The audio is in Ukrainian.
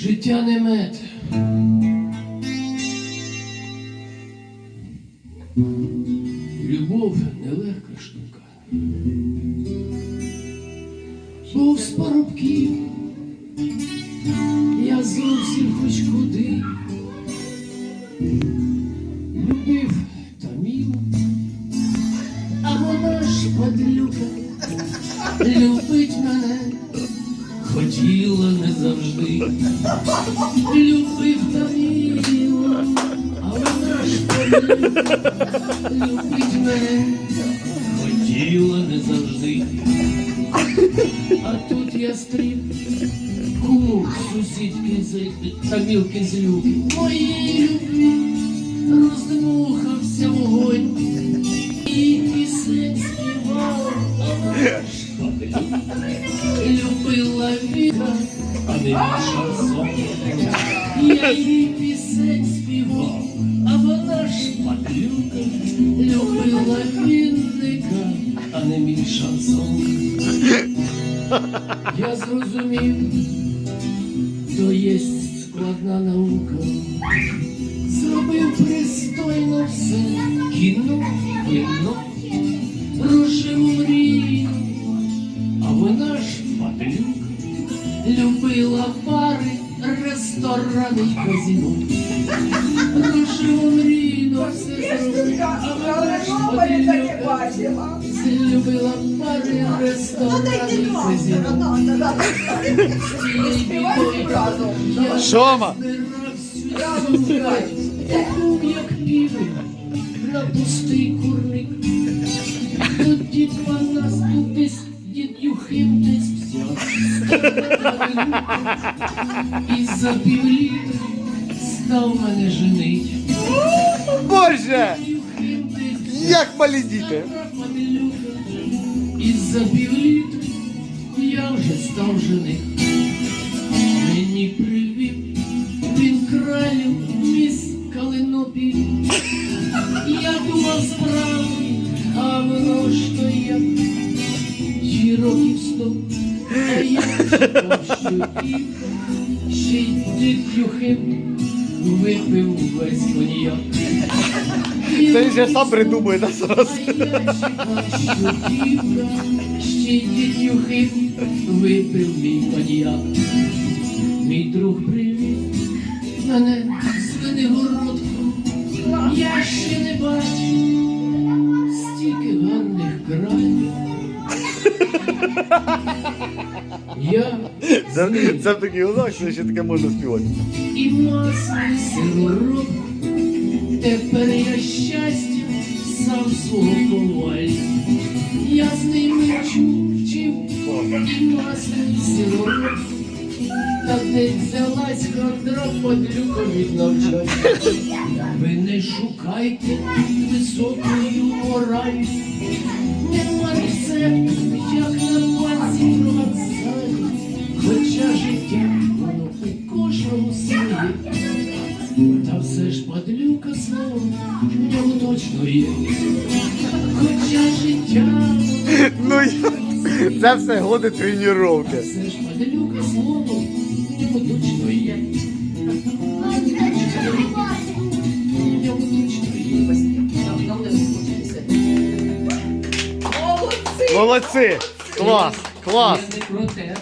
Життя не мед. Любов нелегка штука. Був з парубків, я зовсім хоч куди. Любив та міло, а вона ж подлюка, не завжди. Любив та міло, а вона ж подлюка, любить мене, хотіла не завжди. А тут я стрів, кум сусідки з Тамілки з люки. Моїй любві роздмухався вогонь. І пісень співав, а вона ж подруга. любила віра, А не шансон. Я їй пісень співав, а вона ж падлюка, любила вінника, а не мій шансон. Я зрозумів, то єсть складна наука. Зробив пристойно все, кіно, вино, любила бари, ресторани й казино. Прожив мрію, все зробив, а вона ж таке падлюка, бачила. любила бари, ресторани й казино. Шома! Разом як півень на пустий курник. Тут дід Панас, тут І за півлітра став мене женить. Боже! Як малі діти! І за півлітра я вже став жених. Мені привів він кралю міс Калинопіль. Я думав справді, а воно ж то я Чи років сто, а я що і й дід випив весь коньяк. Це він же сам придумує нас дівка ще й випив мій коньяк. Мій друг привів мене з Венегородку. Я ще не бачив стільки гарних краю. Я Це, в такий голос, що ще таке можна співати. і масло сироп. Тепер я щастя сам свого коваль. Я з ними вчу, вчив і масло сироп. Та де взялась хандра подлюка від навчання. Ви не шукайте високою мораль. Нема рецепту, як Хоча воно у кожному своє. Та все ж падлюка слово в ньому точно є. Хоча життя Ну я... Це все годи тренування. все ж падлюка слово в ньому точно є. Молодці. Клас! Клас! Я не про те.